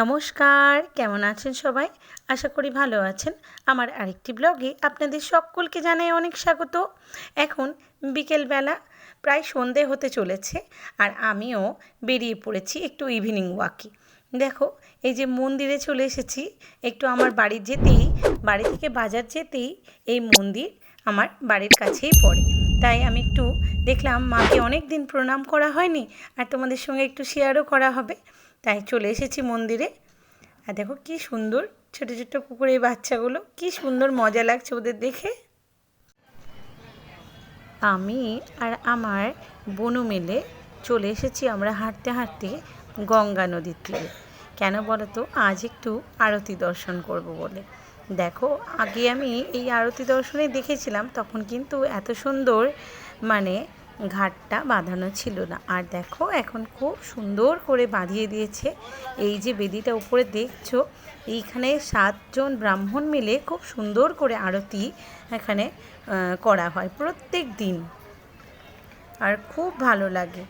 নমস্কার, কেমন আছেন সবাই? আশা করি ভালো আছেন। আমার আরেকটি ব্লগে আপনাদের সকলকে জানাই অনেক স্বাগত। এখন বিকেলবেলা প্রায় সন্ধে হতে চলেছে আর আমিও বেরিয়ে পড়েছি একটু ইভিনিং ওয়াকে দেখো, এই যে মন্দিরে চলে এসেছি, একটু আমার বাড়ি যেতেই, বাড়ি থেকে বাজার যেতেই এই মন্দির আমার বাড়ির কাছেই পড়ে। তাই আমি একটু দেখলাম মাকে অনেক দিন প্রণাম করা হয়নি, আর তোমাদের সঙ্গে একটু শেয়ারও করা হবে। তাই চলে এসেছি মন্দিরে। আর দেখো কি সুন্দর ছোটো ছোটো কুকুরের বাচ্চাগুলো, কি সুন্দর মজা লাগছে ওদের দেখে। আমি আর আমার বনু মিলে চলে এসেছি আমরা হাঁটতে হাঁটতে গঙ্গা নদীর তীরে। কেন বলো তো আজ একটু আরতি দর্শন করব বলে। দেখো, আগে আমি এই আরতি দর্শনে দেখেছিলাম, তখন কিন্তু এত সুন্দর মানে ঘাটটা বাঁধানো ছিল না। আর দেখো, এখন খুব সুন্দর করে বাঁধিয়ে দিয়েছে। এই যে বেদিটা উপরে দেখছ, এইখানে সাতজন ব্রাহ্মণ মিলে খুব সুন্দর করে আরতি এখানে করা হয় প্রত্যেক দিন। আর খুব ভালো লাগে।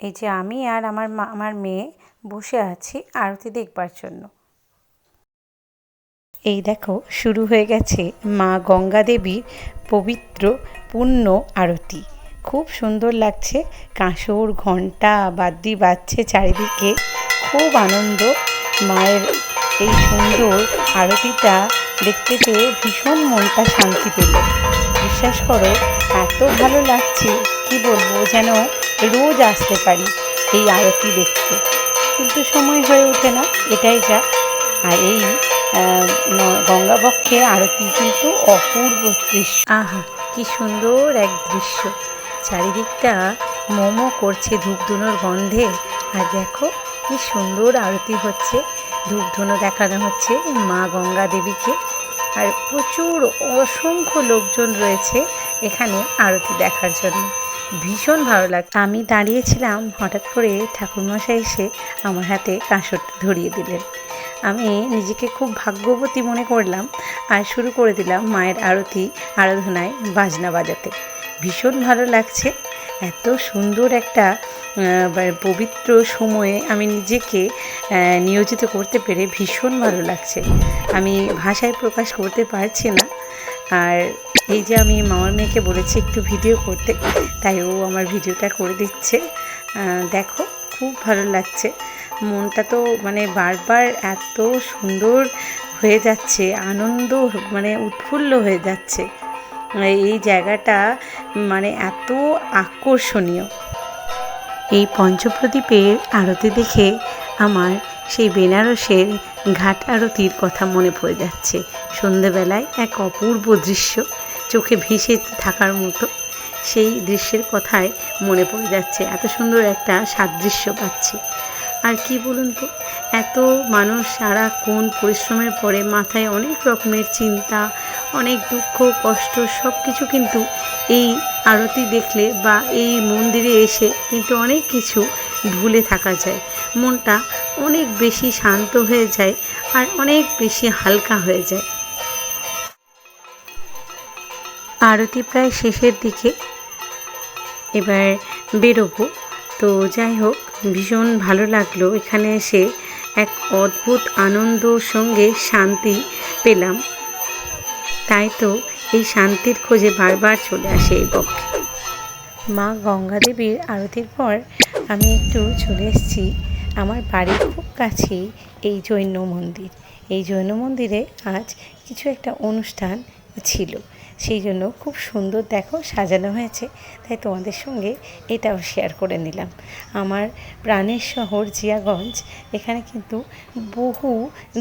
এই যে আমি আর আমার মা, আমার মেয়ে বসে আছি আরতি দেখবার জন্য। এই দেখো, শুরু হয়ে গেছে মা গঙ্গা দেবীর পবিত্র পুণ্য আরতি। খুব সুন্দর লাগছে, কাঁসর ঘণ্টা বাদ্যি বাজছে চারিদিকে। খুব আনন্দ, মায়ের এই সুন্দর আরতিটা দেখতে পেয়ে ভীষণ মনটা শান্তি পেল। বিশ্বাস করো, এত ভালো লাগছে, কি বলব যেন রোজ আসতে পারি এই আরতি দেখতে। কিন্তু সময় হয়ে ওঠে না, এটাই যা আর এই গঙ্গাবক্ষের আরতি কিন্তু অপূর্ব দৃশ্য। আহা, কি সুন্দর এক দৃশ্য। চারিদিকটা মোমো করছে ধূপধুনোর গন্ধে। আর দেখো, কি সুন্দর আরতি হচ্ছে। ধূপধুনো দেখানো হচ্ছে মা গঙ্গা দেবীকে। আর প্রচুর অসংখ্য লোকজন রয়েছে এখানে আরতি দেখার জন্য। ভীষণ ভালো লাগ আমি দাঁড়িয়েছিলাম হঠাৎ করে ঠাকুরমশাই এসে আমার হাতে কাঁসরটা ধরিয়ে দিলেন। আমি নিজেকে খুব ভাগ্যবতী মনে করলাম আর শুরু করে দিলাম মায়ের আরতি, আরাধনায় বাজনা বাজাতে। ভীষণ ভালো লাগছে। এত সুন্দর একটা পবিত্র সময়ে আমি নিজেকে নিয়োজিত করতে পেরে ভীষণ ভালো লাগছে। আমি ভাষায় প্রকাশ করতে পারছি না। আর এই যে আমি মামার মেয়েকে বলেছি একটু ভিডিও করতে, তাই ও আমার ভিডিওটা করে দিচ্ছে। দেখো, খুব ভালো লাগছে। মনটা তো মানে বারবার এত সুন্দর হয়ে যাচ্ছে, আনন্দ মানে উৎফুল্ল হয়ে যাচ্ছে। এই জায়গাটা মানে এত আকর্ষণীয়। এই পঞ্চপ্রদীপের আরতি দেখে আমার সেই বেনারসের ঘাট আরতির কথা মনে পড়ে যাচ্ছে। সন্ধেবেলায় এক অপূর্ব দৃশ্য চোখে ভেসে থাকার মতো সেই দৃশ্যের কথায় মনে পড়ে যাচ্ছে। এত সুন্দর একটা সাদৃশ্য পাচ্ছি। আর কি বলুন তো? এত মানুষ সারাক্ষণ পরিশ্রমের পরে মাথায় অনেক রকমের চিন্তা, অনেক দুঃখ, কষ্ট সব কিছু কিন্তু এই আরতি দেখলে বা এই মন্দিরে এসে কিন্তু অনেক কিছু ভুলে থাকা যায়। মনটা অনেক বেশি শান্ত হয়ে যায় আর অনেক বেশি হালকা হয়ে যায়। আরতি প্রায় শেষের দিকে। এবার বেরোবো। তো যাই হোক ভীষণ ভালো লাগল। এখানে এসে এক অদ্ভুত আনন্দ সঙ্গে শান্তি পেলাম। তাই তো এই শান্তির খোঁজে বারবার চলে আসে এই পক্ষে মা গঙ্গা দেবীর আরতির পর আমি একটু চলে এসেছি আমার বাড়ির খুব কাছেই এই জৈন মন্দির। এই জৈন মন্দিরে আজ কিছু একটা অনুষ্ঠান ছিল। সেই জন্য খুব সুন্দর দেখো সাজানো হয়েছে। তাই তোমাদের সঙ্গে এটাও শেয়ার করে নিলাম। আমার প্রাণের শহর জিয়াগঞ্জ, এখানে কিন্তু বহু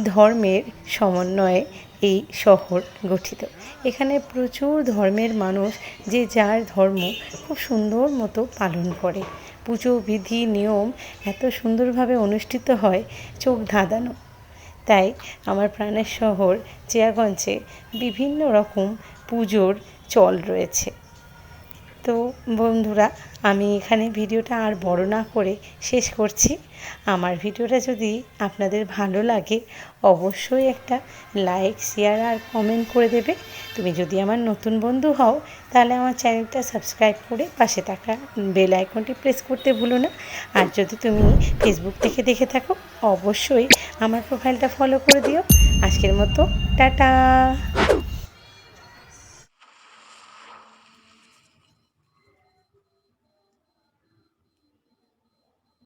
ধর্মের সমন্বয়ে এই শহর গঠিত। এখানে প্রচুর ধর্মের মানুষ যে যার ধর্ম খুব সুন্দর মতো পালন করে। পুজো বিধি, নিয়ম এত সুন্দরভাবে অনুষ্ঠিত হয়, চোখ ধাঁধানো। তাই আমার প্রাণের শহর চিয়াগঞ্জে বিভিন্ন রকম পুজোর চল রয়েছে। তো বন্ধুরা, আমি এখানে ভিডিওটা আর বড় না করে শেষ করছি। আমার ভিডিওটা যদি আপনাদের ভালো লাগে, অবশ্যই একটা লাইক, শেয়ার আর কমেন্ট করে দেবে। তুমি যদি আমার নতুন বন্ধু হও, তাহলে আমার চ্যানেলটা সাবস্ক্রাইব করে পাশে থাকা বেল আইকনটি প্রেস করতে ভুলো না। আর যদি তুমি ফেসবুক থেকে দেখে থাকো, অবশ্যই আমার প্রোফাইলটা ফলো করে দিও। আজকের মতো টাটা।